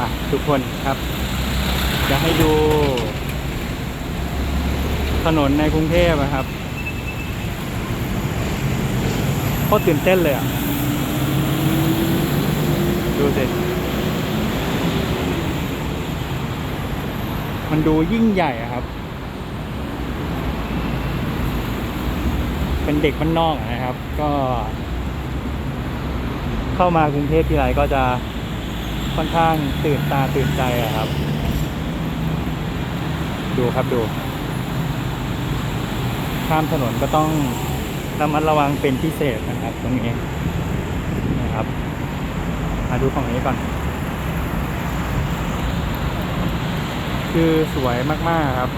มาทุกคนครับ จะให้ดู ถนนในกรุงเทพอะครับโคตรตื่นเต้นเลยอะ ดูสิ มันดูยิ่งใหญ่อะครับ เป็นเด็กบ้านนอกนะครับ ก็ เข้ามากรุงเทพทีไรก็จะ ค่อนข้างตื่นตาตื่นใจอะครับ ดูครับดู ข้ามถนนก็ต้องระมัดระวังเป็นพิเศษนะครับ ตรงนี้นะครับมาดูฝั่งนี้ก่อน คือสวยมากๆครับ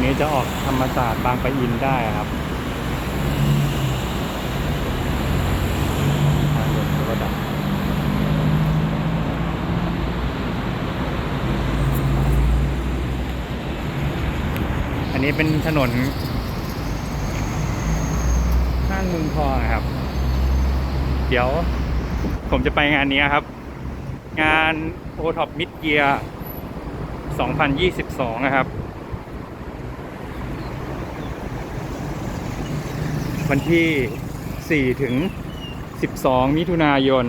รงนี้จะออกธรรมศาสตร์บางปะอินได้ครับทางด่วนระดับอันนี้เป็นถนนข้างเมืองทองครับ เดี๋ยวผมจะไปงานนี้ครับ งาน o t o p Mid Year 2022 นะครับ วันที่ 4 ถึง 12 มิถุนายน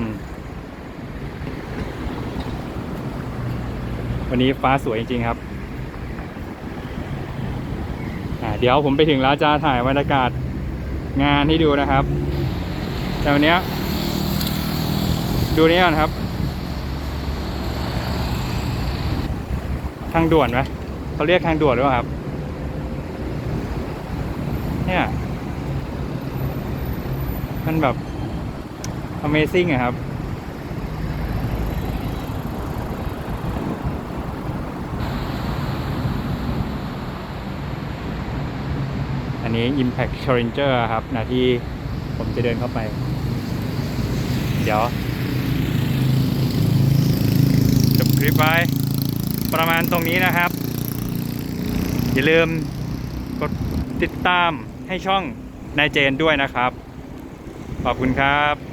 วันนี้ฟ้าสวยจริงๆครับ เดี๋ยวผมไปถึงแล้วจะถ่ายบรรยากาศงานให้ดูนะครับ แต่วันนี้ดูนี้ก่อนครับ ทางด่วนไหมเขาเรียกทางด่วนหรือเปล่าครับ เนี่ย มันแบบ Amazing อะครับ อันนี้ Impact Challenger ครับนาที่ผมจะเดินเข้าไป เดี๋ยวจบคลิปไว้ ประมาณตรงนี้นะครับ อย่าลืมกดติดตามให้ช่องนายเจนด้วยนะครับ ขอบคุณครับ